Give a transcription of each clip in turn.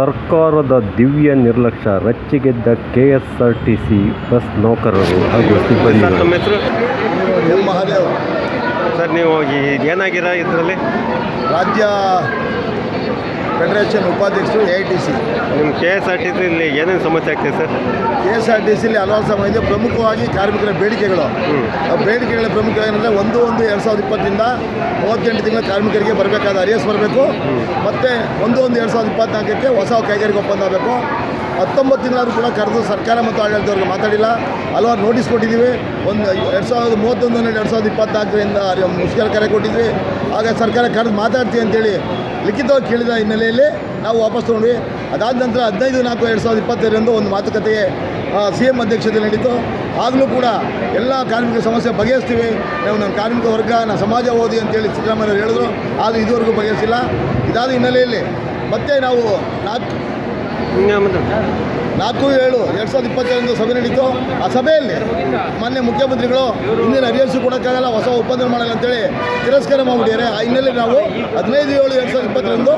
ಸರ್ಕಾರದ ದಿವ್ಯ ನಿರ್ಲಕ್ಷ್ಯ ರಚ್ಚಿಗೆದ್ದ ಕೆಎಸ್ಆರ್ಟಿಸಿ ಬಸ್ ನೌಕರರು ಹಾಗೂ ಸರ್ ಸಿಬ್ಬಂದಿಗಳು ತಮ್ಮ ಹೆಸರು? ಎಂ ಮಹಾದೇವ್ ಸರ್ ನೀವು ಈ- ಏನಾಗಿರ ಇದರಲ್ಲಿ? ರಾಜ್ಯ ಫೆಡರೇಷನ್ ಉಪಾಧ್ಯಕ್ಷರು ಎ ಐ ಟಿ ಸಿ ನಿಮ್ಮ ಕೆ ಎಸ್ ಆರ್ ಟಿ ಇಲ್ಲಿ ಏನೇನು ಸಮಸ್ಯೆ ಆಗ್ತಿದೆ sir? K S R T ಸಿಲಿ ಹಲವಾರು ಸಮಯ ಇದೆ. ಪ್ರಮುಖವಾಗಿ ಕಾರ್ಮಿಕರ ಬೇಡಿಕೆಗಳು. ಆ ಬೇಡಿಕೆಗಳ ಪ್ರಮುಖ ಏನಂದರೆ ಒಂದು ಒಂದು ಎರಡು ಸಾವಿರದ ಇಪ್ಪತ್ತರಿಂದ ಮೂವತ್ತೆಂಟು ತಿಂಗಳ ಕಾರ್ಮಿಕರಿಗೆ ಬರಬೇಕಾದ ಅರಿಯಸ್ ಬರಬೇಕು. ಮತ್ತು ಒಂದು ಒಂದು ಎರಡು ಸಾವಿರದ ಇಪ್ಪತ್ತ್ನಾಲ್ಕಕ್ಕೆ ಹೊಸ ಕೈಗಾರಿಕೆ ಒಪ್ಪಂದ ಆಗಬೇಕು. ಹತ್ತೊಂಬತ್ತು ತಿಂಗಳಾದರೂ ಕೂಡ ಕರೆದು ಸರ್ಕಾರ ಮತ್ತು ಆಡಳಿತವ್ರಿಗೆ ಮಾತಾಡಿಲ್ಲ. ಹಲವಾರು ನೋಟಿಸ್ ಕೊಟ್ಟಿದ್ದೀವಿ. ಒಂದು ಎರಡು ಸಾವಿರದ ಮೂವತ್ತೊಂದು ಹನ್ನೆರಡು ಎರಡು ಸಾವಿರದ ಇಪ್ಪತ್ತ್ನಾಲ್ಕರಿಂದ ಮುಷ್ಕರ ಕರೆ ಕೊಟ್ಟಿದ್ವಿ. ಆಗ ಸರ್ಕಾರ ಕರೆದು ಮಾತಾಡ್ತೀವಿ ಅಂತೇಳಿ ಲಿಖಿತವಾಗಿ ಕೇಳಿದ ಹಿನ್ನೆಲೆಯಲ್ಲಿ ನಾವು ವಾಪಸ್ ತೊಗೊಂಡ್ವಿ. ಅದಾದ ನಂತರ ಹದಿನೈದು ನಾಲ್ಕು ಎರಡು ಸಾವಿರದ ಇಪ್ಪತ್ತೆರಡರಂದು ಒಂದು ಮಾತುಕತೆಗೆ ಸಿ ಎಂ ಅಧ್ಯಕ್ಷತೆ ನಡೀತು. ಆಗಲೂ ಕೂಡ ಎಲ್ಲ ಕಾರ್ಮಿಕ ಸಮಸ್ಯೆ ಬಗೆಹರಿಸ್ತೀವಿ. ನಾವು ನಮ್ಮ ಕಾರ್ಮಿಕ ವರ್ಗ ನಾನು ಸಮಾಜ ಓದಿ ಅಂತೇಳಿ ಸಿದ್ದರಾಮಯ್ಯ ಹೇಳಿದ್ರು. ಆದರೆ ಇದುವರೆಗೂ ಬಗೆಹರಿಸಿಲ್ಲ. ಇದಾದ ಹಿನ್ನೆಲೆಯಲ್ಲಿ ಮತ್ತೆ ನಾವು ನಾಲ್ಕು ನಾಲ್ಕು ಏಳು ಎರಡು ಸಾವಿರದ ಇಪ್ಪತ್ತೇಳರಿಂದ ಸಭೆ ನಡೀತು. ಆ ಸಭೆಯಲ್ಲಿ ಮಾನ್ಯ ಮುಖ್ಯಮಂತ್ರಿಗಳು ಇಂದಿನ ಅರಿಯರ್ಸು ಕೊಡೋಕ್ಕಾಗಲ್ಲ, ಹೊಸ ಒಪ್ಪಂದ ಮಾಡಲ್ಲ ಅಂತೇಳಿ ತಿರಸ್ಕಾರ ಮಾಡಿಬಿಟ್ಟಿದ್ದಾರೆ. ಆ ಹಿನ್ನೆಲೆ ನಾವು ಹದಿನೈದು ಏಳು ಎರಡು ಸಾವಿರದ ಇಪ್ಪತ್ತರಂದು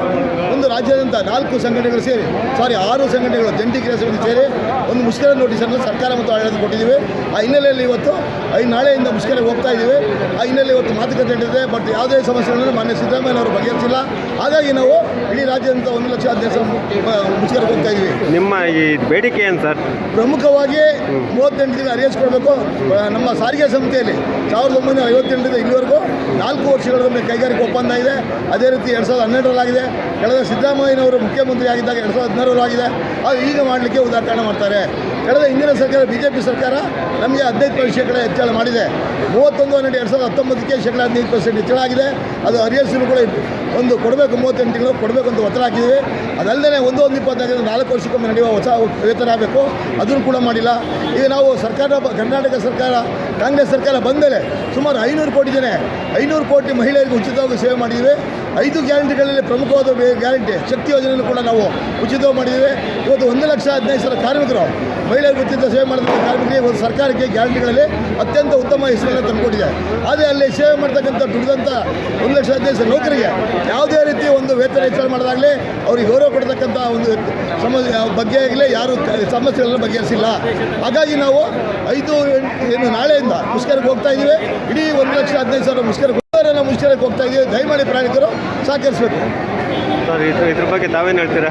ಒಂದು ರಾಜ್ಯಾದ್ಯಂತ ನಾಲ್ಕು ಸಂಘಟನೆಗಳು ಸೇರಿ, ಸಾರಿ, ಆರು ಸಂಘಟನೆಗಳು ಜಂಟಿ ಕ್ರಿಯಾ ಸೇರಿ ಒಂದು ಮುಷ್ಕರ ನೋಟಿಸನ್ನು ಸರ್ಕಾರ ಮತ್ತು ಆಡಳಿತ ಕೊಟ್ಟಿದ್ದೀವಿ. ಆ ಹಿನ್ನೆಲೆಯಲ್ಲಿ ಇವತ್ತು ಐದು ನಾಳೆಯಿಂದ ಮುಷ್ಕರ ಹೋಗ್ತಾ ಇದ್ದೀವಿ. ಆ ಹಿನ್ನೆಲೆ ಇವತ್ತು ಮಾತುಕತೆ ನಡೆದಿದೆ ಬಟ್ ಯಾವುದೇ ಸಮಸ್ಯೆಗಳನ್ನು ಮಾನ್ಯ ಸಿದ್ದರಾಮಯ್ಯನವರು ಬಗೆಹರಿಸಿಲ್ಲ. ಹಾಗಾಗಿ ನಾವು ಇಡೀ ರಾಜ್ಯದಂತ ಒಂದು ಲಕ್ಷ ಸಾವಿರ ಮುಷ್ಕರಕ್ಕೆ ಹೋಗ್ತಾ ಇದ್ದೀವಿ. ನಿಮ್ಮ ಈ ಬೇಡಿಕೆ ಏನು ಸರ್? ಪ್ರಮುಖವಾಗಿ ಮೂವತ್ತೆಂಟು ದಿನ ಅರಿಯರ್ಸ್ ಕೊಡಬೇಕು ನಮ್ಮ ಸಾರಿಗೆ ಸಂಸ್ಥೆಯಲ್ಲಿ ಸಾವಿರದ ಒಂಬೈನೂರ ಐವತ್ತೆಂಟರಿಂದ ಇಲ್ಲಿವರೆಗೂ ನಾಲ್ಕು ವರ್ಷಗಳ ಕೈಗಾರಿಕೆ ಒಪ್ಪಂದ ಇದೆ. ಅದೇ ರೀತಿ ಎರಡು ಸಾವಿರದ ಹನ್ನೆರಡರಲ್ಲಾಗಿದೆ. ಕಳೆದ ಸಿದ್ದರಾಮಯ್ಯನವರು ಮುಖ್ಯಮಂತ್ರಿ ಆಗಿದ್ದಾಗ ಎರಡು ಸಾವಿರದ ಹದಿನಾರರಲ್ಲಾಗಿದೆ. ಅದು ಈಗ ಮಾಡಲಿಕ್ಕೆ ಉದಾಹರಣೆ ಮಾಡ್ತಾರೆ. ಕಳೆದ ಹಿಂದಿನ ಸರ್ಕಾರ ಬಿ ಜೆ ಪಿ ಸರ್ಕಾರ ನಮಗೆ ಹದಿನೈದು ಪರ್ಸೆಂಟ್ ಹೆಚ್ಚಳ ಮಾಡಿದೆ. ಮೂವತ್ತೊಂದು ಹನ್ನೆರಡು, ಎರಡು ಸಾವಿರದ ಹತ್ತೊಂಬತ್ತಕ್ಕೆ ಶೇಕಡ ಹದಿನೈದು ಪರ್ಸೆಂಟ್ ಹೆಚ್ಚಳ ಆಗಿದೆ. ಅದು ಅರಿಯರ್ಸನ್ನು ಕೂಡ ಒಂದು ಕೊಡಬೇಕು, ಮೂವತ್ತೆಂಟು ತಿಂಗಳು ಕೊಡಬೇಕು ಅಂತ ಒತ್ತಡ ಹಾಕಿದ್ದೀವಿ. ಅದಲ್ಲದೆ ಒಂದು ಒಂದು ಇಪ್ಪತ್ತೈದರಿಂದ ನಾಲ್ಕು ವರ್ಷಕ್ಕೊಮ್ಮೆ ನಡೆಯುವ ಹೊಸ ವೇತನ ಆಗಬೇಕು. ಅದನ್ನು ಕೂಡ ಮಾಡಿಲ್ಲ. ಈಗ ನಾವು ಸರ್ಕಾರ, ಕರ್ನಾಟಕ ಸರ್ಕಾರ, ಕಾಂಗ್ರೆಸ್ ಸರ್ಕಾರ ಬಂದಮೇಲೆ ಸುಮಾರು ಐನೂರು ಕೋಟಿ ಜನ ಐನೂರು ಕೋಟಿ ಮಹಿಳೆಯರಿಗೆ ಉಚಿತವಾಗಿ ಸೇವೆ ಮಾಡಿದ್ದೀವಿ. ಐದು ಗ್ಯಾರಂಟಿಗಳಲ್ಲಿ ಪ್ರಮುಖವಾದ ಗ್ಯಾರಂಟಿ, ಶಕ್ತಿ ಯೋಜನೆಯನ್ನು ಕೂಡ ನಾವು ಉಚಿತವಾಗಿ ಮಾಡಿದ್ದೀವಿ. ಇವತ್ತು ಒಂದು ಲಕ್ಷ ಹದಿನೈದು ಸಾವಿರ ಕಾರ್ಮಿಕರು ಮಹಿಳೆಯರಿಗೆ ಗೊತ್ತಿದ್ದ ಸೇವೆ ಮಾಡಿದಂಥ ಕಾರ್ಮಿಕರಿಗೆ ಒಂದು ಸರ್ಕಾರಕ್ಕೆ ಗ್ಯಾರಂಟಿಗಳಲ್ಲಿ ಅತ್ಯಂತ ಉತ್ತಮ ಹೆಸರನ್ನು ತಂದುಕೊಟ್ಟಿದೆ. ಆದರೆ ಅಲ್ಲಿ ಸೇವೆ ಮಾಡ್ತಕ್ಕಂಥ ದುಡಿದಂಥ ಒಂದು ಲಕ್ಷ ಹದಿನೈದು ನೌಕರಿಗೆ ಯಾವುದೇ ರೀತಿ ಒಂದು ವೇತನ ಹೆಚ್ಚಳ ಮಾಡೋದಾಗಲಿ ಅವ್ರಿಗೆ ಗೌರವ ಕೊಡ್ತಕ್ಕಂಥ ಒಂದು ಸಮಸ್ಯೆ ಬಗ್ಗೆ ಆಗಲಿ, ಯಾರು ಸಮಸ್ಯೆಗಳನ್ನ ಬಗೆಹರಿಸಿಲ್ಲ ಹಾಗಾಗಿ ನಾವು ಐದು ಏನು ನಾಳೆಯಿಂದ ಮುಷ್ಕರಕ್ಕೆ ಹೋಗ್ತಾ ಇದ್ದೀವಿ. ಇಡೀ ಒಂದು ಲಕ್ಷ ಹದಿನೈದು ಸಾವಿರ ಮುಷ್ಕರಕ್ಕೆ ಮುಷ್ಕರಕ್ಕೆ ಹೋಗ್ತಾ ಇದ್ದೀವಿ. ದಯಮಾಡಿ ಪ್ರಯಾಣಿಕರು ಸಹಕರಿಸಬೇಕು. ಸರ್ ಇದ್ರ ಇದ್ರ ಬಗ್ಗೆ ತಾವೇನು ಹೇಳ್ತೀರಾ?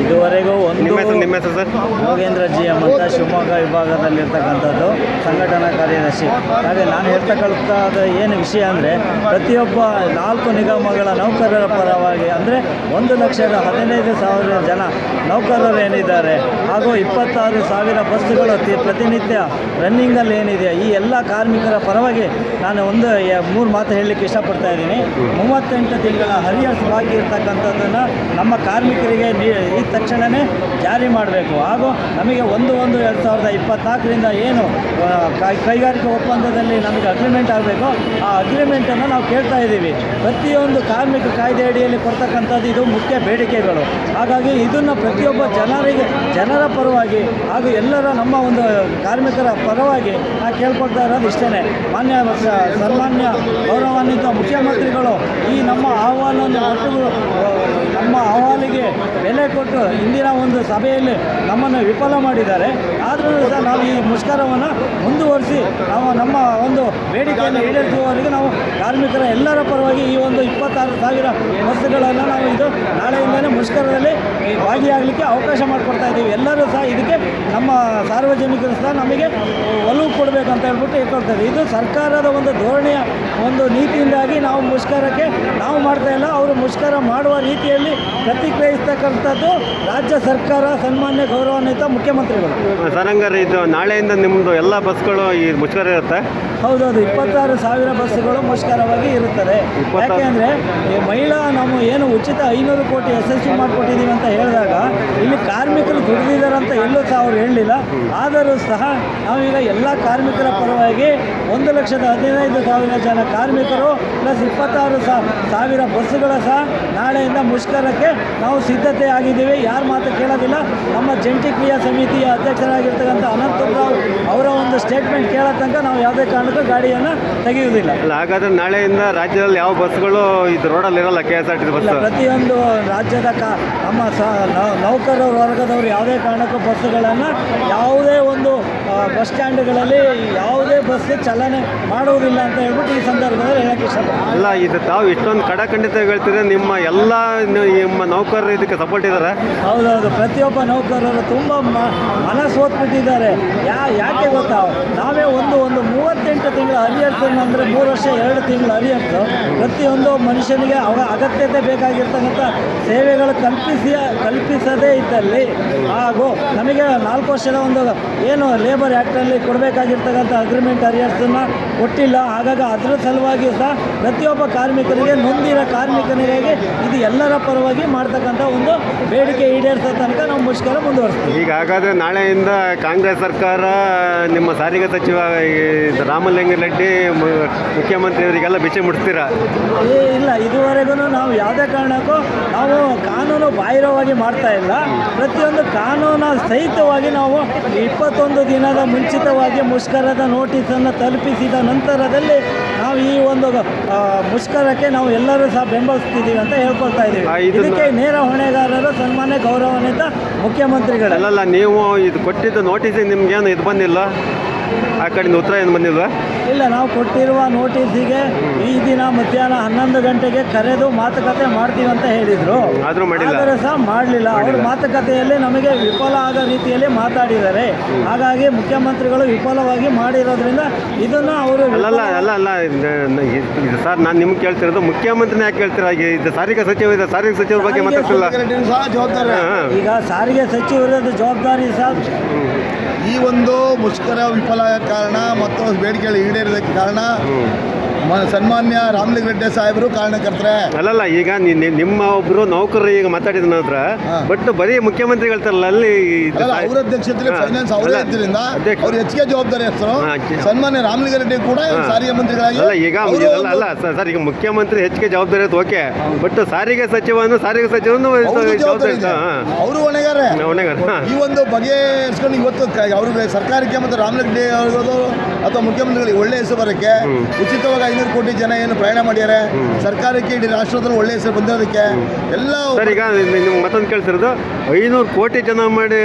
ಇದುವರೆಗೂ ಒಂದು ನಿಮ್ಮ ಹೆಸರು ನಿಮ್ಮ ಹೆಸರು ಸರ್? ಯೋಗೇಂದ್ರ ಜಿ ಎಂ ಅಂತ ಶಿವಮೊಗ್ಗ ವಿಭಾಗದಲ್ಲಿರ್ತಕ್ಕಂಥದ್ದು ಸಂಘಟನಾ ಕಾರ್ಯದರ್ಶಿ. ಹಾಗೆ ನಾನು ಹೇಳ್ತಕ್ಕಂಥದ್ದು ಏನು ವಿಷಯ ಅಂದರೆ ಪ್ರತಿಯೊಬ್ಬ ನಾಲ್ಕು ನಿಗಮಗಳ ನೌಕರರ ಪರವಾಗಿ ಅಂದರೆ ಒಂದು ಲಕ್ಷದ ಹದಿನೈದು ಸಾವಿರ ಜನ ನೌಕರರು ಏನಿದ್ದಾರೆ ಹಾಗೂ ಇಪ್ಪತ್ತಾರು ಸಾವಿರ ಬಸ್ಸುಗಳು ಪ್ರತಿನಿತ್ಯ ರನ್ನಿಂಗಲ್ಲಿ ಏನಿದೆ ಈ ಎಲ್ಲ ಕಾರ್ಮಿಕರ ಪರವಾಗಿ ನಾನು ಒಂದು ಮೂರು ಮಾತು ಹೇಳಲಿಕ್ಕೆ ಇಷ್ಟಪಡ್ತಾ ಇದ್ದೀನಿ. ಮೂವತ್ತೆಂಟು ತಿಂಗಳ ಹರಿಯರ್ಸ್ ಬಾಕಿ ನಮ್ಮ ಕಾರ್ಮಿಕರಿಗೆ ನೀ ಈ ತಕ್ಷಣವೇ ಜಾರಿ ಮಾಡಬೇಕು. ಹಾಗೂ ನಮಗೆ ಒಂದು ಒಂದು ಎರಡು ಸಾವಿರದ ಇಪ್ಪತ್ತ್ನಾಲ್ಕರಿಂದ ಏನು ಕೈಗಾರಿಕಾ ಒಪ್ಪಂದದಲ್ಲಿ ನಮಗೆ ಅಗ್ರಿಮೆಂಟ್ ಆಗಬೇಕು, ಆ ಅಗ್ರಿಮೆಂಟನ್ನು ನಾವು ಕೇಳ್ತಾ ಇದ್ದೀವಿ. ಪ್ರತಿಯೊಂದು ಕಾರ್ಮಿಕ ಕಾಯ್ದೆ ಅಡಿಯಲ್ಲಿ ಕೊಡ್ತಕ್ಕಂಥದ್ದು ಇದು ಮುಖ್ಯ ಬೇಡಿಕೆಗಳು. ಹಾಗಾಗಿ ಇದನ್ನು ಪ್ರತಿಯೊಬ್ಬ ಜನರಿಗೆ, ಜನರ ಪರವಾಗಿ ಹಾಗೂ ಎಲ್ಲರ ನಮ್ಮ ಒಂದು ಕಾರ್ಮಿಕರ ಪರವಾಗಿ ನಾವು ಕೇಳ್ಕೊಳ್ತಾ ಇರೋದು ಇಷ್ಟೇ ಮಾನ್ಯ ಸನ್ಮಾನ್ಯ ಗೌರವಾನ್ವಿತ ಮುಖ್ಯಮಂತ್ರಿಗಳು ಈ ನಮ್ಮ ಆಹ್ವಾನವನ್ನು ಒಟ್ಟು ನಮ್ಮ ಅಹವಾಲಿಗೆ ಬೆಲೆ ಕೊಟ್ಟು ಇಂದಿನ ಒಂದು ಸಭೆಯಲ್ಲಿ ನಮ್ಮನ್ನು ವಿಫಲ ಮಾಡಿದ್ದಾರೆ. ಆದರೂ ಸಹ ನಾವು ಈ ಮುಷ್ಕರವನ್ನು ಮುಂದುವರಿಸಿ ನಾವು ನಮ್ಮ ಒಂದು ಬೇಡಿಕೆಯನ್ನು ಈಡೇರಿಸುವವರೆಗೆ ನಾವು ಕಾರ್ಮಿಕರ ಎಲ್ಲರ ಪರವಾಗಿ ಈ ಒಂದು ಇಪ್ಪತ್ತಾರು ಸಾವಿರ ಬಸ್ಸುಗಳನ್ನು ನಾವು ಇದು ನಾಳೆಯಿಂದಲೇ ಮುಷ್ಕರದಲ್ಲಿ ಭಾಗಿಯಾಗಲಿಕ್ಕೆ ಅವಕಾಶ ಮಾಡಿಕೊಡ್ತಾ ಇದ್ದೀವಿ. ಎಲ್ಲರೂ ಸಹ ಇದಕ್ಕೆ ನಮ್ಮ ಸಾರ್ವಜನಿಕರು ಸಹ ನಮಗೆ ಒಲವು ಕೊಡಬೇಕಂತ ಹೇಳ್ಬಿಟ್ಟು ಹೇಳ್ಕೊಳ್ತಾ ಇದ್ದೀವಿ. ಇದು ಸರ್ಕಾರದ ಒಂದು ಧೋರಣೆಯ ಒಂದು ನೀತಿಯಿಂದಾಗಿ ನಾವು ಮುಷ್ಕರಕ್ಕೆ ನಾವು ಮಾಡ್ತಾ ಇಲ್ಲ. ಅವರು ಮುಷ್ಕರ ಮಾಡುವ ರೀತಿಯಲ್ಲಿ ಪ್ರತಿಕ್ರಿಯಿಸ್ತಕ್ಕಂಥದ್ದು ರಾಜ್ಯ ಸರ್ಕಾರ ಸನ್ಮಾನ್ಯ ಗೌರವಾನ್ವಿತ ಮುಖ್ಯಮಂತ್ರಿಗಳು. ಸರ್ ಹಂಗಾರೆ ಇದು ನಾಳೆಯಿಂದ ನಿಮ್ಮದು ಎಲ್ಲ ಬಸ್ಗಳು ಈ ಮುಷ್ಕರ ಇರುತ್ತೆ? ಹೌದೌದು ಇಪ್ಪತ್ತಾರು ಸಾವಿರ ಬಸ್ಸುಗಳು ಮುಷ್ಕರವಾಗಿ ಇರುತ್ತದೆ. ಯಾಕೆಂದರೆ ಈ ಮಹಿಳಾ ನಾವು ಏನು ಉಚಿತ ಐನೂರು ಕೋಟಿ ಎಸ್ ಎಸ್ ಸಿ ಮಾಡಿಕೊಟ್ಟಿದ್ದೀವಿ ಅಂತ ಹೇಳಿದಾಗ ಇಲ್ಲಿ ಕಾರ್ಮಿಕರು ದುಡಿದಿದ್ದಾರೆ ಅಂತ ಎಲ್ಲೂ ಸಹ ಅವ್ರು ಹೇಳಲಿಲ್ಲ. ಆದರೂ ಸಹ ನಾವೀಗ ಎಲ್ಲ ಕಾರ್ಮಿಕರ ಪರವಾಗಿ ಒಂದು ಲಕ್ಷದ ಹದಿನೈದು ಸಾವಿರ ಜನ ಕಾರ್ಮಿಕರು ಪ್ಲಸ್ ಇಪ್ಪತ್ತಾರು ಸಾವಿರ ಬಸ್ಸುಗಳ ಸಹ ನಾಳೆಯಿಂದ ಮುಷ್ಕರಕ್ಕೆ ನಾವು ಸಿದ್ಧತೆ ಆಗಿದ್ದೀವಿ ಯಾರು ಮಾತು ಕೇಳೋದಿಲ್ಲ. ನಮ್ಮ ಜಂಟಿ ಕ್ರಿಯಾ ಸಮಿತಿಯ ಅಧ್ಯಕ್ಷರಾಗಿರ್ತಕ್ಕಂಥ ಅನಂತರಾವ್ ಅವರ ಒಂದು ಸ್ಟೇಟ್ಮೆಂಟ್ ಕೇಳೋ ತನಕ ನಾವು ಯಾವುದೇ ಕಾರಣಕ್ಕೂ ಗಾಡಿಯನ್ನು ತೆಗೆಯುವುದಿಲ್ಲ. ಅಲ್ಲ ಹಾಗಾದ್ರೆ ನಾಳೆಯಿಂದ ರಾಜ್ಯದಲ್ಲಿ ಯಾವ ಬಸ್ಗಳು ಇದು ರೋಡಲ್ಲಿ ಇರಲ್ಲ K S R T bus ಪ್ರತಿಯೊಂದು ರಾಜ್ಯದ ಕಾ ನಮ್ಮ ಸ ನೌಕರರ ವರ್ಗದವರು ಯಾವುದೇ ಕಾರಣಕ್ಕೂ ಬಸ್ಸುಗಳನ್ನು ಯಾವುದೇ ಒಂದು ಬಸ್ ಸ್ಟ್ಯಾಂಡ್ಗಳಲ್ಲಿ ಯಾವುದೇ ಬಸ್ ಚಲನೆ ಮಾಡುವುದಿಲ್ಲ ಅಂತ ಹೇಳ್ಬಿಟ್ಟು ಈ ಸಂದರ್ಭದಲ್ಲಿ ಹೇಳಕ್ಕೆ ಇಷ್ಟಪಡ್ತೀನಿ. ಅಲ್ಲ ಇದು ತಾವು ಇಷ್ಟೊಂದು ಕಡಖಂಡಿತ ಹೇಳ್ತಿದ್ರೆ ನಿಮ್ಮ ಎಲ್ಲ ನಿಮ್ಮ ನೌಕರರು ಇದಕ್ಕೆ ಸಪೋರ್ಟ್ ಇದ್ದಾರೆ ಹೌದೌದು ಪ್ರತಿಯೊಬ್ಬ ನೌಕರರು ತುಂಬ ಮನಸ್ಸು ಓದ್ಬಿಟ್ಟಿದ್ದಾರೆ ಯಾ ಯಾಕೆ ಗೊತ್ತಾ? ನಾವೇ ಒಂದು ಒಂದು ಮೂವತ್ತೆಂಟು ತಿಂಗಳ ಅರಿಯರ್ಸ್ ಅಂದರೆ ಮೂರು ವರ್ಷ ಎರಡು ತಿಂಗಳ ಅರಿಯರ್ಸ್ ಪ್ರತಿಯೊಂದು ಮನುಷ್ಯನಿಗೆ ಅವ ಅಗತ್ಯತೆ ಬೇಕಾಗಿರ್ತಕ್ಕಂಥ ಸೇವೆಗಳು ಕಲ್ಪಿಸಿ ಕಲ್ಪಿಸದೇ ಇದ್ದಲ್ಲಿ ಹಾಗೂ ನಮಗೆ ನಾಲ್ಕು ವರ್ಷದ ಒಂದು ಏನು ಲೇಬರ್ ಆ್ಯಕ್ಟಲ್ಲಿ ಕೊಡಬೇಕಾಗಿರ್ತಕ್ಕಂಥ ಅಗ್ರಿಮೆಂಟ್ ಅರಿಯರ್ಸನ್ನು ಕೊಟ್ಟಿಲ್ಲ. ಹಾಗಾಗಿ ಅದರ ಸಲುವಾಗಿ ಸಹ ಪ್ರತಿಯೊಬ್ಬ ಕಾರ್ಮಿಕರಿಗೆ ಮುಂದಿನ ಕಾರ್ಮಿಕನಿಗಾಗಿ ಇದು ಎಲ್ಲರ ಪರವಾಗಿ ಮಾಡ್ತಕ್ಕಂಥ ಒಂದು ಬೇಡಿಕೆ ಈಡೇರಿಸೋ ತನಕ ನಾವು ಮುಷ್ಕರ ಮುಂದುವರಿಸ್ತೀವಿ. ಈಗ ಹಾಗಾದರೆ ನಾಳೆಯಿಂದ ಕಾಂಗ್ರೆಸ್ ಸರ್ಕಾರ ನಿಮ್ಮ ಸಾರಿಗೆ ಸಚಿವ ರಾಮಲಿಂಗ ರೆಡ್ಡಿ ಮುಖ್ಯಮಂತ್ರಿಯವರಿಗೆಲ್ಲ ಬಿಚ್ಚಿ ಮುಟ್ತೀರಾ? ಇಲ್ಲ. ಇದುವರೆಗೂ ನಾವು ಯಾವುದೇ ಕಾರಣಕ್ಕೂ ನಾವು ಕಾನೂನು ಬಾಹಿರವಾಗಿ ಮಾಡ್ತಾ ಇಲ್ಲ. ಪ್ರತಿಯೊಂದು ಕಾನೂನು ಸಹಿತವಾಗಿ ನಾವು ಇಪ್ಪತ್ತೊಂದು ದಿನದ ಮುಂಚಿತವಾಗಿ ಮುಷ್ಕರದ ನೋಟಿಸನ್ನು ತಲುಪಿಸಿದ ನಂತರದಲ್ಲಿ ನಾವು ಈ ಒಂದು ಮುಷ್ಕರಕ್ಕೆ ನಾವು ಎಲ್ಲರೂ ಸಹ ಬೆಂಬಲಿಸ್ತಿದ್ದೀವಿ ಅಂತ ಹೇಳ್ಕೊಳ್ತಾ ಇದ್ದೀವಿ. ಇದಕ್ಕೆ ನೇರ ಹೊಣೆಗಾರರು ಸನ್ಮಾನ್ಯ ಗೌರವಾನ್ವಿತ ಮುಖ್ಯಮಂತ್ರಿಗಳಲ್ಲ ಅಲ್ಲಲ್ಲ ನೀವು ಇದು ಕೊಟ್ಟಿದ್ದ ನೋಟಿಸಿಗೆ ನಿಮ್ಗೇನು ಇದು ಬಂದಿಲ್ಲ? ಆ ಕಡೆಯಿಂದ ಉತ್ತರ ಏನು ಬಂದಿಲ್ವಾ? ಇಲ್ಲ ನಾವು ಕೊಟ್ಟಿರುವ ನೋಟಿಸಿಗೆ ಈ ದಿನ ಮಧ್ಯಾಹ್ನ ಹನ್ನೊಂದು ಗಂಟೆಗೆ ಕರೆದು ಮಾತುಕತೆ ಮಾಡ್ತೀವಿ ಅಂತ ಹೇಳಿದ್ರು. ಆದ್ರೂ ಮಾಡಿಲ್ಲ. ಆದರೆ ಸಹ ಮಾಡಲಿಲ್ಲ. ಅವರು ಮಾತುಕತೆಯಲ್ಲಿ ನಮಗೆ ವಿಫಲ ಆದ ರೀತಿಯಲ್ಲಿ ಮಾತಾಡಿದ್ದಾರೆ. ಹಾಗಾಗಿ ಮುಖ್ಯಮಂತ್ರಿಗಳು ವಿಫಲವಾಗಿ ಮಾಡಿರೋದ್ರಿಂದ ಇದನ್ನು ಅವರು ಅಲ್ಲ ಅಲ್ಲ ಅಲ್ಲ ಇದು- ಸರ್ ನಾನು ನಿಮ್ಗೆ ಕೇಳ್ತಿರೋದು ಮುಖ್ಯಮಂತ್ರಿನೇ ಯಾಕೆ ಕೇಳ್ತೀರಾ? ಹಾಗೆ ಇದು ಸಾರಿಗೆ ಸಚಿವ ಇದೆ ಸಾರಿಗೆ ಸಚಿವರ ಬಗ್ಗೆ ಮಾತಾಡ್ತಿಲ್ಲ. ಈಗ ಸಾರಿಗೆ ಸಚಿವರದ ಜವಾಬ್ದಾರಿ ಸಹ ಈ ಒಂದು ಮುಷ್ಕರ ವಿಫಲ ಕಾರಣ ಮತ್ತು ಬೇಡಿಕೆಗಳು ಈಡೇರಿದಕ್ಕೆ ಕಾರಣ ಸನ್ಮಾನ್ಯ ರಾಮಲಿಂಗ ರೆಡ್ಡಿ ಸಾಹೇಬರು ಕಾರಣಕರ್ತರೆ. ಅಲ್ಲಲ್ಲ ಈಗ ನಿ- ನಿ- ನಿಮ್ಮ ಒಬ್ರು ನೌಕರರು ಈಗ ಮಾತಾಡಿದ ನಂತರ ಬಟ್ ಬರೀ ಮುಖ್ಯಮಂತ್ರಿ ಹೇಳ್ತಾರಲ್ಲ ಅಲ್ಲಿ ಇದು ಅಲ್ಲ ಅವ್ರ ಅಧ್ಯಕ್ಷತೆಯಲ್ಲಿ ಹಾ. ಫೈನಾನ್ಸ್ ಅವರೇ ಅಲ್ಲ, ಇದ್ದರಿಂದ ಅಧ್ಯಕ್ಷ- ಅವ್ರು ಹೆಚ್ಚಿಗೆ ಜವಾಬ್ದಾರಿ ಹೆಸರು ಹಾ, ಸನ್ಮಾನ್ಯ ರಾಮಲಿಂಗ ರೆಡ್ಡಿ ಕೂಡ ಸಾರಿಗೆ ಮಂತ್ರಿಗಳಾಗಿ ಅಲ್ಲ ಈಗ ಅವರು ಅಲ್ಲ ಅಲ್ಲ ಸರ್ ಸರ್, ಈಗ ಮುಖ್ಯಮಂತ್ರಿ ಹೆಚ್ಚಿಗೆ ಜವಾಬ್ದಾರಿ ಅಂತ ಓಕೆ ಬಟ್ ಸಾರಿಗೆ ಸಚಿವನು ಸಾರಿಗೆ ಸಚಿವನು ಅವ್ರದ್ದು ಜವಾಬ್ದಾರಿ ಇದೆ. ಹಾಂ. ಅವರು ಹೊಣೆಗಾರೆ ಈ ಒಂದು ಬಗೆಹರಿಸ್ಕೊಂಡು ಇವತ್ತು ಕ- ಅವ್ರಿಗೆ ಸರ್ಕಾರಕ್ಕೆ ಮತ್ತು ರಾಮಲಿಂಗ ರೆಡ್ಡಿ ಅಥವಾ ಮುಖ್ಯಮಂತ್ರಿಗಳಿಗೆ ಒಳ್ಳೆ ಹೆಸರು ಬರೋಕ್ಕೆ ಉಚಿತವಾಗಿ ಐನೂರು ಕೋಟಿ ಜನ ಏನು ಪ್ರಯಾಣ ಮಾಡ್ಯಾರೆ? ಸರ್ಕಾರಕ್ಕೆ ಇಡೀ ರಾಷ್ಟ್ರದಲ್ಲಿ ಒಳ್ಳೆ ಹೆಸರು ಬಂದಿರೋದಕ್ಕೆ ಎಲ್ಲ ಸರ್ ಈಗ ನಿಮ್ಗೆ ಮತ್ತೊಂದು ಕೇಳ್ತಿರೋದು ಐನೂರು ಕೋಟಿ ಜನ ಮಾಡಿ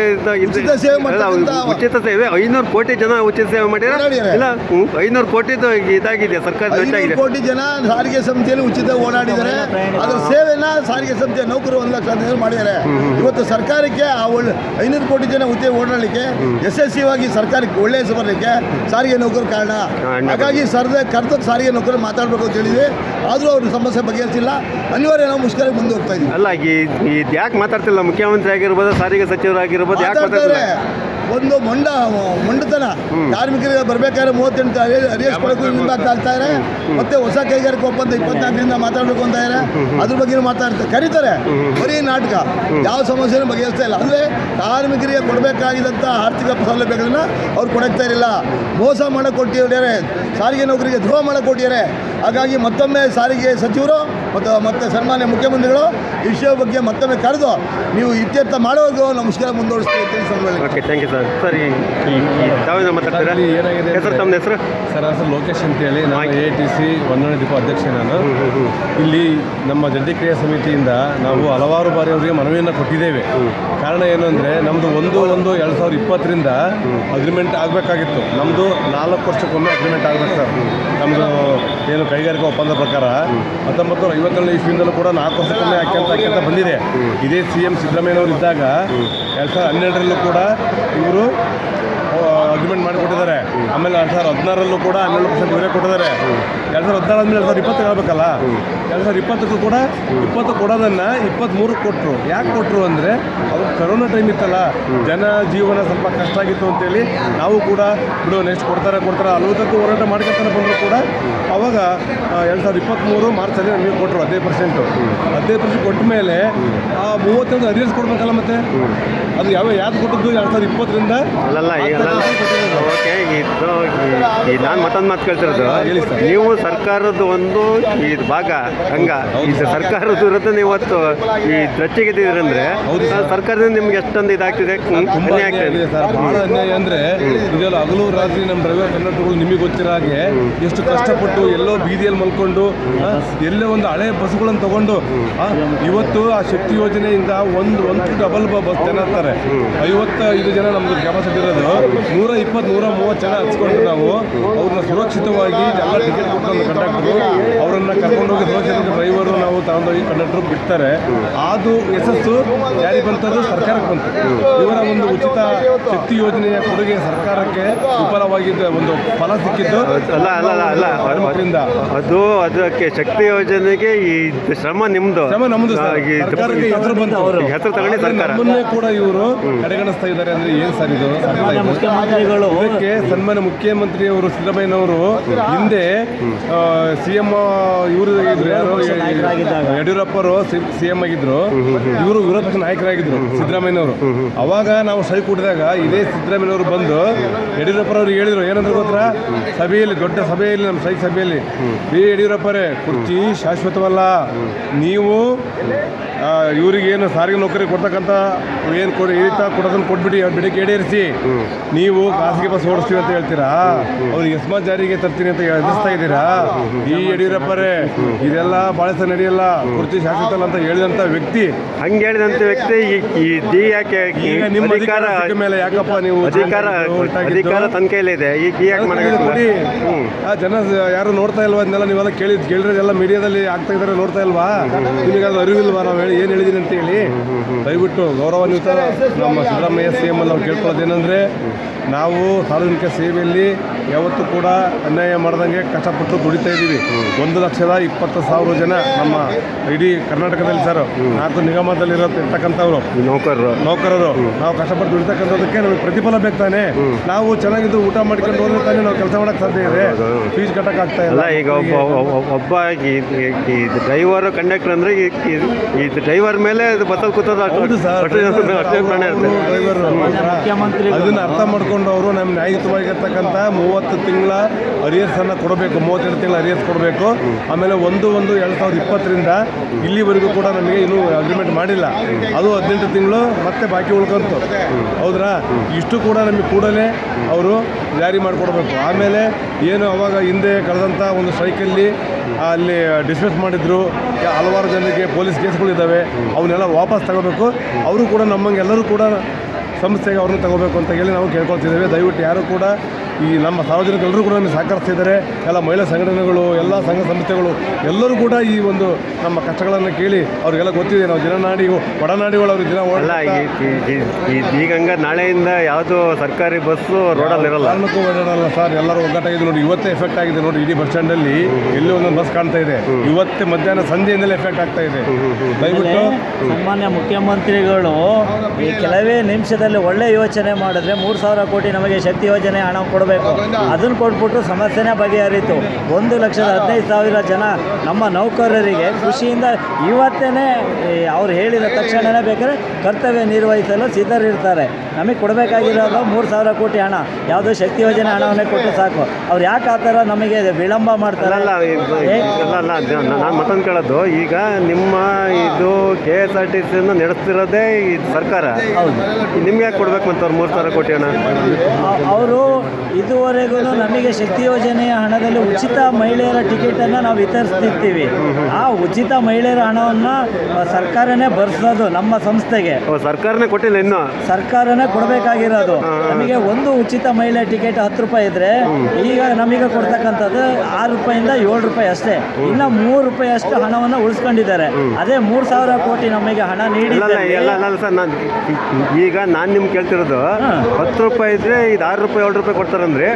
ಉಚಿತ ಸೇವೆ ಮಾಡ್ತಕ್ಕಂಥ ಉಚಿತ ಸೇವೆ ಐನೂರು ಕೋಟಿ ಜನ ಉಚಿತ ಸೇವೆ ಮಾಡ್ಯಾರ. ಇಲ್ಲ ಐನೂರು ಕೋಟಿ ಇದಾಗಿದೆ ಸರ್ಕಾರ ಐನೂರು ಕೋಟಿ ಜನ ಸಾರಿಗೆ ಸಂಸ್ಥೆಯಲ್ಲಿ ಉಚಿತ ಓಡಾಡಿದ್ದಾರೆ ಅದರ ಸೇವೆನ ಸಾರಿಗೆ ಸಂಸ್ಥೆ ನೌಕರು ಒಂದು ಲಕ್ಷ ಮಾಡಿದ್ದಾರೆ ಇವತ್ತು ಸರ್ಕಾರಕ್ಕೆ ಆ ಒಳ್ಳೆ ಐನೂರು ಕೋಟಿ ಜನ ಉಚಿತ ಓಡಾಡಲಿಕ್ಕೆ ಯಶಸ್ವಿಯಾಗಿ ಸರ್ಕಾರಕ್ಕೆ ಒಳ್ಳೆ ಹೆಸರು ಬರಲಿಕ್ಕೆ ಸಾರಿಗೆ ನೌಕರು ಕಾರಣ. ಹಾಗಾಗಿ ಸರ್ದ ಕರ್ತ ಸಾರಿಗೆ ನೌಕರು ಮಾತಾಡಬೇಕು ಅಂತ ಹೇಳಿದ್ವಿ. ಆದರೂ ಅವ್ರ ಸಮಸ್ಯೆ ಬಗೆಹರಿಸಿಲ್ಲ. ಅನಿವಾರ್ಯ ನಾವು ಮುಷ್ಕರಕ್ಕೆ ಮುಂದೆ ಹೋಗ್ತಾ ಇದ್ದೀವಿ ಅಲ್ಲ ಈ ಇದು ಯಾಕೆ ಮಾತಾಡ್ತಿಲ್ಲ? ಮುಖ್ಯಮಂತ್ರಿ ಆಗಿರ್ಬೋದು ಸಾರಿಗೆ ಸಚಿವರಾಗಿರ್ಬೋದು ಯಾಕೆ ಮಾತಾಡ್ತಾರೆ. ಒಂದು ಮೊಂಡ ಮೊಂಡತನ. ಕಾರ್ಮಿಕರಿಗೆ ಬರಬೇಕಾದ್ರೆ ಮೂವತ್ತೆಂಟು ಅರಿಯಸ್ ಕೊಡಕ್ಕೂ ಹಿಂದಾಗ್ತಾ ಇದ್ದಾರೆ ಮತ್ತೆ ಹೊಸ ಕೈಗಾರಿಕೆ ಒಪ್ಪಂದ ಇಪ್ಪತ್ನಾಲ್ಕರಿಂದ ಮಾತಾಡಬೇಕು ಅಂತ ಇದ್ದಾರೆ ಅದ್ರ ಬಗ್ಗೆ ಮಾತಾಡ್ತಾರೆ. ಕರೀತಾರೆ. ಬರೀ ನಾಟಕ. ಯಾವ ಸಮಸ್ಯೆನೂ ಬಗೆಹರಿಸ್ತಾ ಇಲ್ಲ. ಅಂದರೆ ಕಾರ್ಮಿಕರಿಗೆ ಕೊಡಬೇಕಾಗಿದ್ದಂಥ ಆರ್ಥಿಕ ಸೌಲಭ್ಯಗಳನ್ನ ಅವ್ರು ಕೊಡಕ್ತಾ ಇರಲಿಲ್ಲ. ಮೋಸ ಮಾಡಕ್ಕೆ ಕೊಟ್ಟಿದ್ದಾರೆ. ಸಾರಿಗೆ ನೌಕರಿಗೆ ದ್ರೋಹ ಮಾಡಕ್ಕೆ ಕೊಟ್ಟಿದ್ದಾರೆ. ಹಾಗಾಗಿ ಮತ್ತೊಮ್ಮೆ ಸಾರಿಗೆ ಸಚಿವರು ಮತ್ತು ಮತ್ತೆ ಸನ್ಮಾನ್ಯ ಮುಖ್ಯಮಂತ್ರಿಗಳು ಈ ವಿಷಯ ಬಗ್ಗೆ ಮತ್ತೊಮ್ಮೆ ಕರೆದು ನೀವು ಇತ್ಯರ್ಥ ಮಾಡೋದು ನಮಸ್ಕಾರ ಮುಷ್ಕರ ಮುಂದುವರಿಸ್ತೀವಿ okay thank you sir sir ತಾವೇನೋ ಮಾತಾಡ್ತೀರಾ? ಏನಾಗಿದೆ ಹೆಸರು ತಮ್ಮ ಹೆಸರು? ಸರ್ ಹೆಸರು ಲೋಕೇಶ್ ಅಂತೇಳಿ. ನಾನು ಎ ಟಿ ಸಿ ಒಂದನೇ ದೀಪ ಅಧ್ಯಕ್ಷ ನಾನು. ಇಲ್ಲಿ ನಮ್ಮ ಜಂಟಿ ಕ್ರಿಯಾ ಸಮಿತಿಯಿಂದ ನಾವು ಹಲವಾರು ಬಾರಿ ಅವರಿಗೆ ಮನವಿಯನ್ನು ಕೊಟ್ಟಿದ್ದೇವೆ. ಕಾರಣ ಏನು ಅಂದರೆ ನಮ್ಮದು ಒಂದು ಒಂದು ಎರಡು ಸಾವಿರದ ಇಪ್ಪತ್ತರಿಂದ ಅಗ್ರಿಮೆಂಟ್ ಆಗಬೇಕಾಗಿತ್ತು. ನಮ್ಮದು ನಾಲ್ಕು ವರ್ಷಕ್ಕೊಮ್ಮೆ ಅಗ್ರಿಮೆಂಟ್ ಆಗಬೇಕು ಸರ್. ನಮ್ಮದು ಏನು ಕೈಗಾರಿಕಾ ಒಪ್ಪಂದ ಪ್ರಕಾರ ಹತ್ತೊಂಬತ್ತು ನೂರ ಐವತ್ತೇಳು ಇಸ್ವಿಯಿಂದಲೂ ಕೂಡ ನಾಲ್ಕು ವರ್ಷಕ್ಕೊಮ್ಮೆ ಹಾಕ್ಯಂತ ಹಾಕ್ಯಂತ ಬಂದಿದೆ. ಇದೇ ಸಿ ಎಂ ಸಿದ್ದರಾಮಯ್ಯನವರು ಇದ್ದಾಗ ಎರಡು ಸಾವಿರದ ಹನ್ನೆರಡರಲ್ಲೂ ಕೂಡ ಇವರು ಅಗ್ರಿಮೆಂಟ್ ಮಾಡಿಕೊಟ್ಟಿದ್ದಾರೆ. ಆಮೇಲೆ ಎರಡು ಸಾವಿರದ ಹದಿನಾರಲ್ಲೂ ಕೂಡ ಹನ್ನೆರಡು ಪರ್ಸೆಂಟ್ ಇವರೇ ಕೊಟ್ಟಿದ್ದಾರೆ. ಎರಡು ಸಾವಿರದ ಹದಿನಾರು ಆದಮೇಲೆ ಎರಡು ಸಾವಿರದ ಇಪ್ಪತ್ತು ಹೇಳ್ಬೇಕಲ್ಲ? ಎರಡು ಸಾವಿರದ ಇಪ್ಪತ್ತಕ್ಕೂ ಕೂಡ ಇಪ್ಪತ್ತು ಕೊಡೋದನ್ನು ಇಪ್ಪತ್ತ್ಮೂರಕ್ಕೆ ಕೊಟ್ಟರು ಯಾಕೆ ಕೊಟ್ಟರು ಅಂದರೆ ಅದು ಕರೋನಾ ಟೈಮ್ ಇತ್ತಲ್ಲ ಜನ ಜೀವನ ಸ್ವಲ್ಪ ಕಷ್ಟ ಆಗಿತ್ತು ಅಂತೇಳಿ ನಾವು ಕೂಡ ಬಿಡು ನೆಕ್ಸ್ಟ್ ಕೊಡ್ತಾರೆ ಕೊಡ್ತಾರೆ ಅಲ್ವತ್ತಕ್ಕೂ ಹೋರಾಟ ಮಾಡ್ಕೊತಾನೆ ಬಂದರೂ ಕೂಡ ಅವಾಗ ಎರಡು ಸಾವಿರದ ಇಪ್ಪತ್ತ್ಮೂರು ಮಾರ್ಚಲ್ಲಿ ನಮಗೆ ಕೊಟ್ಟರು ಹದಿನೈದು ಪರ್ಸೆಂಟು ಹದಿನೈದು ಪರ್ಸೆಂಟ್ ಕೊಟ್ಟ ಮೇಲೆ ಆ ಮೂವತ್ತೊಂದು ಅರಿಯರ್ಸ್ ಕೊಡಬೇಕಲ್ಲ ಮತ್ತೆ? ಅದು ಯಾವ ಯಾವ್ದು ಕೊಟ್ಟಿದ್ದು ಎರಡು ಸಾವಿರದ ಇಪ್ಪತ್ತರಿಂದ? ಈ ನಾನು ಮತ್ತೊಂದು ಮಾತು ಕೇಳ್ತಿರೋದು. ನೀವು ಸರ್ಕಾರದ ಒಂದು ಈ ಭಾಗ ಹಂಗ ಈ ಸರ್ಕಾರದ ವಿರುದ್ಧ ನೀವು ಇವತ್ತು ಈ ದ್ರಚ್ಚಿಗೆದ್ದಿದ್ರಂದ್ರೆ ಸರ್ಕಾರದಿಂದ ನಿಮ್ಗೆ ಎಷ್ಟೊಂದು ಇದಾಗ್ತಿದೆ? ಅನ್ಯಾಯ ಆಗ್ತಿದೆ. ಬಹಳ ಅನ್ಯಾಯ ಅಂದ್ರೆ ಇದೆಲ್ಲ ಹಗಲು ರಾತ್ರಿ ನಮ್ಮ ಡ್ರೈವರ್ ಕಂಡಕ್ಟರ್ಗಳು ನಿಮಗೆ ಗೊತ್ತಿರೋ ಹಾಗೆ ಎಷ್ಟು ಕಷ್ಟಪಟ್ಟು ಎಲ್ಲೋ ಬೀದಿಯಲ್ಲಿ ಮಲ್ಕೊಂಡು ಎಲ್ಲೇ ಎಲ್ಲೋ ಒಂದು ಹಳೆ ಬಸ್ಗಳನ್ನು ತಗೊಂಡು ಇವತ್ತು ಆ ಶಕ್ತಿ ಯೋಜನೆಯಿಂದ ಒಂದು ಒಂದು ಡಬಲ್ ಬಸ್ ಜನ ಇರ್ತಾರೆ. ಐವತ್ತೈದು ಜನ ನಮ್ದು ಕೆಪಾಸಿಟಿ ಇರೋದು. ನೂರ ಇಪ್ಪತ್ತು ನೂರ ಮೂವತ್ತು ಜನ ಹಚ್ಕೊಂಡು ನಾವು ಅವ್ರನ್ನ ಸುರಕ್ಷಿತವಾಗಿ ಎಲ್ಲ ಟಿಕೆಟ್ ಕೊಟ್ಟು ಕಂಡಕ್ಟರು ಅವರನ್ನ ಕರ್ಕೊಂಡೋಗಿ ಸುರಕ್ಷಿತ ಡ್ರೈವರು ನಾವು ತಗೊಂಡೋಗಿ ಕಂಡಕ್ಟರ್ ಬಿಡ್ತಾರೆ. ಅದು ಯಶಸ್ಸು ಯಾರಿಗೆ ಬಂತದ್ದು ಸರ್ಕಾರಕ್ಕೆ ಬಂತು. ಇವರ ಒಂದು ಉಚಿತ ಶಕ್ತಿ ಯೋಜನೆಯ ಕೊಡುಗೆ ಸರ್ಕಾರಕ್ಕೆ ವಿಫಲವಾಗಿದ್ದ ಒಂದು ಫಲ ಸಿಕ್ಕಿದ್ದು ಅಲ್ಲ ಅಲ್ಲ ಅಲ್ಲ ಅಲ್ಲ. ಹೆಣ್ಮಕ್ಳಿಂದ ಅದು ಅದಕ್ಕೆ ಶಕ್ತಿ ಯೋಜನೆಗೆ ಈ ಶ್ರಮ ನಿಮ್ದು. ಶ್ರಮ ನಮ್ದು ಸರ್ಕಾರಕ್ಕೆ ಹೆಸರು ಬಂತು. ಅವರು ಹೆಸರು ತಗೊಂಡು ಸರ್ಕಾರ. ಕೂಡ ಇವರು ಕಡೆಗಣಿಸ್ತಾ ಇದ್ದಾರೆ ಅಂದ್ರೆ ಏನು ಸರ್ ಇದು? ಮುಖ್ಯಮಂತ್ರಿಗಳು ಇದಕ್ಕೆ ಸನ್ಮಾನ್ಯ ಮುಖ್ಯಮಂತ್ರಿಯವರು ಸಿದ್ದರಾಮಯ್ಯನವರು ಹಿಂದೆ ಸಿ ಎಂ ಇವರು ಯಾರು. ಯಡಿಯೂರಪ್ಪರು ಸಿ ಎಂ ಆಗಿದ್ರು ಇವರು ವಿರೋಧ ನಾಯಕರಾಗಿದ್ರು ಸಿದ್ದರಾಮಯ್ಯನವರು ಅವಾಗ ನಾವು ಸಹಿ ಕೊಟ್ಟಿದಾಗ ಇದೇ ಸಿದ್ದರಾಮಯ್ಯನವರು ಬಂದು ಯಡಿಯೂರಪ್ಪರವ್ರು ಹೇಳಿದ್ರು ಏನಂದ್ರೆ ಗೊತ್ತಾ ಸಭೆಯಲ್ಲಿ ದೊಡ್ಡ ಸಭೆಯಲ್ಲಿ ನಮ್ಮ ಸೈಕ್ ಸಭೆಯಲ್ಲಿ ಬಿ ಯಡಿಯೂರಪ್ಪರೇ ಕುರ್ಚಿ ಶಾಶ್ವತವಲ್ಲ ನೀವು ಇವ್ರಿಗೇನು ಸಾರಿಗೆ ನೌಕರಿ ಕೊಡ್ತಕ್ಕಂಥ ಏನು ಕೊಡಿ ಈತ ಕೊಡೋದನ್ನು ಕೊಟ್ಬಿಟ್ಟು ಬಿಡಿ ಬಿಡಕ್ಕೆ ಈಡೇರಿಸಿ ನೀವು ಖಾಸಗಿ ಬಸ್ ಓಡಿಸ್ತೀವಿ ಅಂತ ಹೇಳ್ತೀರಾ? ಅವ್ರಿಗೆ ಯಸ್ಮಾ ಜಾರಿಗೆ ತರ್ತೀನಿ ಅಂತ ಎದುರಿಸ್ತಾ ಇದ್ದೀರಾ? ಈ ಯಡಿಯೂರಪ್ಪರೇ ಇದೆಲ್ಲ ಭಾಳ ಸಹ ನಡೆಯಲ್ಲ ಕುರ್ಚಿ ಶಾಸಕಲ್ಲ ಅಂತ ಹೇಳಿದಂಥ ವ್ಯಕ್ತಿ. ಹಂಗೆ ಹೇಳಿದಂಥ ವ್ಯಕ್ತಿ ಈ- ದಿ ಯಾಕೆ ಈಗ ನಿಮ್ಮ ಅಧಿಕಾರ ಮೇಲೆ ಯಾಕಪ್ಪ ನೀವು ಅಧಿಕಾರ ಅಧಿಕಾರ ತನ್ನ ಕೈಲಿದೆ ಈಗ ಯಾಕೆ ಜನ ಯಾರು ನೋಡ್ತಾ ಇಲ್ವಾ? ಅದನ್ನೆಲ್ಲ ನೀವೆಲ್ಲ ಕೇಳಿದ್ರೆ ಕೇಳಿರೋದೆಲ್ಲ ಮೀಡಿಯಾದಲ್ಲಿ ಆಗ್ತಾ ಇದ್ದಾರೆ ನೋಡ್ತಾ ಇಲ್ವಾ? ನಿಮಗೆ ಅದು ಅರಿವಿಲ್ವಾ ನಾವು ಹೇಳಿ ಏನು ಹೇಳಿದೀನಿ ಅಂತ ಹೇಳಿ? ದಯವಿಟ್ಟು ಗೌರವಾನ್ವಿತ ನಮ್ಮ ಸಿದ್ದರಾಮಯ್ಯ ಸಿ ಅಲ್ಲಿ ನಾವು ಕೇಳ್ಕೊಳ್ಳೋದೇನೆಂದರೆ ನಾವು ಸಾರ್ವಜನಿಕ ಸೇವೆಯಲ್ಲಿ ಯಾವತ್ತೂ ಕೂಡ ಅನ್ಯಾಯ ಮಾಡ್ದಂಗೆ ಕಷ್ಟಪಟ್ಟು ದುಡಿತಾ ಇದ್ದೀವಿ. ಒಂದು ಲಕ್ಷದ ಇಪ್ಪತ್ತು ಸಾವಿರ ಜನ ನಮ್ಮ ಇಡೀ ಕರ್ನಾಟಕದಲ್ಲಿ ಸರ್ ನಾಲ್ಕು ನಿಗಮದಲ್ಲಿ ಇರ್ತಕ್ಕಂಥವ್ರು ನೌಕರರು. ನೌಕರರು. ನಾವು ಕಷ್ಟಪಟ್ಟು ದುಡಿತಕ್ಕಂಥದಕ್ಕೆ ನಮಗೆ ಪ್ರತಿಫಲ ಬೇಕು ತಾನೆ? ನಾವು ಚೆನ್ನಾಗಿದ್ದು ಊಟ ಮಾಡ್ಕೊಂಡು ಹೋದ್ರೆ ತಾನೇ ನಾವು ಕೆಲಸ ಮಾಡಕ್ಕೆ ಸಾಧ್ಯ ಇದೆ. ಫೀಸ್ ಕಟ್ಟಕ್ ಆಗ್ತಾ ಇಲ್ಲ. ಅಲ್ಲ ಈಗ ಒಬ್ಬ ಒಬ್ಬ- ಡ್ರೈವರ್ ಕಂಡಕ್ಟರ್ ಅಂದ್ರೆ ಈ- ಡ್ರೈವರ್ ಮೇಲೆ ಬಸ್ಸಲ್ಲಿ ಕೂತದ ಡ್ರೈವರ್. ಅದನ್ನ ಅರ್ಥ ಮಾಡ್ಕೊಂಡು ಅವರು ನಮ್ಮ ನ್ಯಾಯಯುತವಾಗಿರ್ತಕ್ಕಂಥ ಮೂವತ್ತು ತಿಂಗಳ ಅರಿಯರ್ಸನ್ನು ಕೊಡಬೇಕು, ಮೂವತ್ತೆರಡು ತಿಂಗಳ ಅರಿಯರ್ಸ್ ಕೊಡಬೇಕು. ಆಮೇಲೆ ಒಂದು ಒಂದು ಎರಡು ಸಾವಿರದ ಇಪ್ಪತ್ತರಿಂದ ಇಲ್ಲಿವರೆಗೂ ಕೂಡ ನಮಗೆ ಇನ್ನೂ ಅಗ್ರಿಮೆಂಟ್ ಮಾಡಿಲ್ಲ. ಅದು ಹದಿನೆಂಟು ತಿಂಗಳು ಮತ್ತೆ ಬಾಕಿ ಉಳ್ಕೊಂತು. ಹೌದ್ರಾ? ಇಷ್ಟು ಕೂಡ ನಮಗೆ ಕೂಡಲೇ ಅವರು ಜಾರಿ ಮಾಡಿಕೊಡ್ಬೇಕು. ಆಮೇಲೆ ಏನು ಅವಾಗ ಹಿಂದೆ ಕಳೆದಂಥ ಒಂದು ಸ್ಟ್ರೈಕಲ್ಲಿ ಅಲ್ಲಿ ಡಿಸ್ಮಿಸ್ ಮಾಡಿದ್ರು. ಹಲವಾರು ಜನರಿಗೆ ಪೊಲೀಸ್ ಕೇಸ್ಗಳಿದ್ದಾವೆ. ಅವನ್ನೆಲ್ಲ ವಾಪಸ್ ತಗೋಬೇಕು. ಅವರು ಕೂಡ ನಮ್ಮಂಗೆಲ್ಲರೂ ಕೂಡ ಸಂಸ್ಥೆಗೆ ಅವ್ರನ್ನ ತಗೋಬೇಕು ಅಂತ ಹೇಳಿ ನಾವು ಕೇಳ್ಕೊಳ್ತಿದ್ದೇವೆ. ದಯವಿಟ್ಟು ಯಾರು ಕೂಡ ಈ ನಮ್ಮ ಸಾರ್ವಜನಿಕರೆಲ್ಲರೂ ಕೂಡ ನಮಗೆ ಸಹಕರಿಸ್ತಿದ್ದಾರೆ. ಎಲ್ಲ ಮಹಿಳಾ ಸಂಘಟನೆಗಳು ಎಲ್ಲ ಸಂಘ ಸಂಸ್ಥೆಗಳು ಎಲ್ಲರೂ ಕೂಡ ಈ ಒಂದು ನಮ್ಮ ಕಷ್ಟಗಳನ್ನು ಕೇಳಿ ಅವ್ರಿಗೆಲ್ಲ ಗೊತ್ತಿದೆ. ನಾವು ಜನನಾಡಿ ಒಡನಾಡಿಗಳು ಅವ್ರಿಗೆ ದಿನ ಓಡಲ್ಲ ಓಡಾಡ್ತಾ ಈ- ಈ- ಈ- ಈ- ಈಗ ಹಂಗ ನಾಳೆಯಿಂದ ಯಾವುದು ಸರ್ಕಾರಿ ಬಸ್ಸು ರೋಡಲ್ಲಿರಲ್ಲ ಕಾರಣಕ್ಕೂ ಓಡಾಡಲ್ಲ ಸರ್. ಎಲ್ಲರೂ ಒಗ್ಗಟ್ಟಾಗಿದೆ ನೋಡಿ. ಇವತ್ತೇ ಎಫೆಕ್ಟ್ ಆಗಿದೆ ನೋಡಿ. ಇಡೀ ಬಸ್ ಸ್ಟ್ಯಾಂಡಲ್ಲಿ ಎಲ್ಲಿ ಒಂದೊಂದು ಬಸ್ ಕಾಣ್ತಾ ಇದೆ. ಇವತ್ತೇ ಮಧ್ಯಾಹ್ನ ಸಂಜೆಯಿಂದಲೇ ಎಫೆಕ್ಟ್ ಆಗ್ತಾ ಇದೆ. ದಯವಿಟ್ಟು ಸನ್ಮಾನ್ಯ ಮುಖ್ಯಮಂತ್ರಿಗಳು ಕೆಲವೇ ಕೆಲವೇ ನಿಮಿಷದಲ್ಲಿ ಒಳ್ಳೆ ಯೋಚನೆ ಮಾಡಿದ್ರೆ ಮೂರು ಸಾವಿರ ಕೋಟಿ ನಮಗೆ ಶಕ್ತಿ ಯೋಜನೆ ಹಣ ಕೊಡಬೇಕು. ಅದನ್ನು ಕೊಟ್ಬಿಟ್ಟು ಸಮಸ್ಯೆನೇ ಬಗೆಹರಿತು. ಒಂದು ಲಕ್ಷದ ಹದಿನೈದು ಸಾವಿರ ಜನ ನಮ್ಮ ನೌಕರರಿಗೆ ಖುಷಿಯಿಂದ ಇವತ್ತೇ ಅವ್ರು ಹೇಳಿದ ತಕ್ಷಣವೇ ಬೇಕಾದ್ರೆ ಕರ್ತವ್ಯ ನಿರ್ವಹಿಸಲು ಸಿದ್ಧರಿರ್ತಾರೆ. ನಮಗೆ ಕೊಡಬೇಕಾಗಿರೋದು ಮೂರು ಸಾವಿರ ಕೋಟಿ ಹಣ. ಯಾವುದೋ ಶಕ್ತಿ ಯೋಜನೆ ಹಣವನ್ನೇ ಕೊಟ್ಟು ಸಾಕು. ಅವ್ರು ಯಾಕೆ ಆ ಥರ ನಮಗೆ ವಿಳಂಬ ಮಾಡ್ತಾರೆ? ಅಲ್ಲ ಇದು- ಏ- ಅಲ್ಲ ಅಲ್ಲ ನಾನು ಮತ್ತೊಂದು ಕೇಳೋದು. ಈಗ ನಿಮ್ಮ ಇದು ಕೆ ಎಸ್ ಆರ್ ಟಿ ಸಿಯನ್ನು ನಡೆಸ್ತಿರೋದೇ ಈ ಸರ್ಕಾರ. ನಿಮ್ಗೆ ಯಾಕೆ ಕೊಡ್ಬೇಕು ಮತ್ತೆ ಮೂರು ಸಾವಿರ ಕೋಟಿ ಹಣ? ಅವರು ಇದುವರೆಗೂ ನಮಗೆ ಶಕ್ತಿ ಯೋಜನೆಯ ಹಣದಲ್ಲಿ ಉಚಿತ ಮಹಿಳೆಯರ ಟಿಕೆಟನ್ನು ನಾವು ವಿತರಿಸ್ತಿರ್ತೀವಿ. ಆ ಉಚಿತ ಮಹಿಳೆಯರ ಹಣವನ್ನು ಸರ್ಕಾರನೇ ಭರಿಸೋದು ನಮ್ಮ ಸಂಸ್ಥೆಗೆ. ಸರ್ಕಾರನೇ ಕೊಟ್ಟಿಲ್ಲ ಇನ್ನು? ಸರ್ಕಾರನೇ ಕೊಡಬೇಕಾಗಿರೋದು. ನಮಗೆ ಒಂದು ಉಚಿತ ಮಹಿಳೆ ಟಿಕೆಟ್ ಹತ್ತು ರೂಪಾಯಿ ಇದ್ರೆ ಈಗ ನಮಗೆ ಕೊಡ್ತಕ್ಕಂಥದ್ದು ಆರು ರೂಪಾಯಿಂದ ಏಳು ರೂಪಾಯಿ ಅಷ್ಟೇ. ಇನ್ನ ಮೂರು ರೂಪಾಯಿ ಅಷ್ಟು ಹಣವನ್ನು ಉಳಿಸ್ಕೊಂಡಿದ್ದಾರೆ. ಅದೇ ಮೂರು ಸಾವಿರ ಕೋಟಿ ನಮಗೆ ಹಣ ಇಲ್ಲ ಈಗ ನಾನು ಈಗ ನಾನು ನಿಮ್ಗೆ ಕೇಳ್ತಿರೋದು ಹತ್ತು ರೂಪಾಯಿ ಇದ್ರೆ ಇದು ಆರು ರೂಪಾಯಿ ಏಳು ರೂಪಾಯಿ ಕೊಡ್ತಾರಂದ್ರೆ.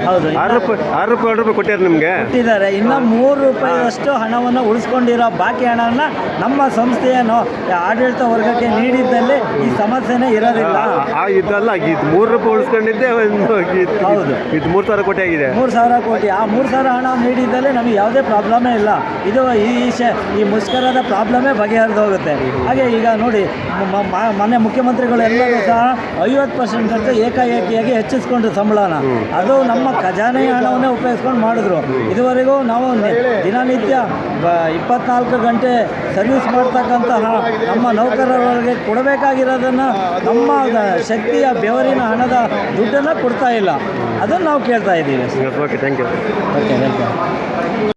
ಆರು ರೂಪಾಯಿ ಆರು ರೂಪಾಯಿ ಎರಡು ರೂಪಾಯಿ ಕೊಟ್ಟಿದ್ದಾರೆ ನಿಮಗೆ? ಕೊಟ್ಟಿದ್ದಾರೆ. ಇನ್ನು ಮೂರು ರೂಪಾಯಿಯಷ್ಟು ಹಣವನ್ನು ಉಳಿಸ್ಕೊಂಡಿರೋ ಬಾಕಿ ಹಣನ ನಮ್ಮ ಸಂಸ್ಥೆಯನ್ನು ಆಡಳಿತ ವರ್ಗಕ್ಕೆ ನೀಡಿದ್ದಲ್ಲಿ ಈ ಸಮಸ್ಯೆನೇ ಇರೋದಿಲ್ಲ. ಆ ಇದಲ್ಲ ಇದು ಮೂರು ರೂಪಾಯಿ ಉಳಿಸ್ಕೊಂಡಿದ್ದೆ ಒಂದು ಇದು- ಹೌದು. ಇದು ಮೂರು ಸಾವಿರ ಕೋಟಿ ಆಗಿದೆ. ಮೂರು ಸಾವಿರ ಕೋಟಿ. ಆ ಮೂರು ಸಾವಿರ ಹಣ ನೀಡಿದ್ದಲ್ಲಿ ನಮಗೆ ಯಾವುದೇ ಪ್ರಾಬ್ಲಮೇ ಇಲ್ಲ. ಇದು ಈ ಶ ಈ ಮುಷ್ಕರದ ಪ್ರಾಬ್ಲಮೇ ಬಗೆಹರಿದು ಹೋಗುತ್ತೆ. ಹಾಗೆ ಈಗ ನೋಡಿ ಮ- ಮ- ಮೊನ್ನೆ ಮುಖ್ಯಮಂತ್ರಿಗಳು ಎಲ್ಲರೂ ಸಹ ಐವತ್ತು ಪರ್ಸೆಂಟ್ ಅಂತ ಏಕಾಏಕಿಯಾಗಿ ಹೆಚ್ಚಿಸ್ಕೊಂಡ್ರು ಸಂಬಳನ. ಅದು ನಮ್ಮ ಖಜಾನೆ ಹಣವನ್ನೇ ಉಪಯೋಗಿಸ್ಕೊಂಡು ಮಾಡಿದ್ರು. ಇದುವರೆಗೂ ನಾವು ದಿನನಿತ್ಯ ಬ- ಇಪ್ಪತ್ನಾಲ್ಕು ಗಂಟೆ ಸರ್ವಿಸ್ ಮಾಡ್ತಕ್ಕಂತಹ ನಮ್ಮ ನೌಕರರಿಗೆ ಕೊಡಬೇಕಾಗಿರೋದನ್ನು ನಮ್ಮ ಶಕ್ತಿಯ ಬೆವರಿನ ಹಣದ ದುಡ್ಡನ್ನು ಕೊಡ್ತಾ ಇಲ್ಲ. ಅದನ್ನು ನಾವು ಕೇಳ್ತಾ ಇದ್ದೀವಿ. Okay thank you okay welcome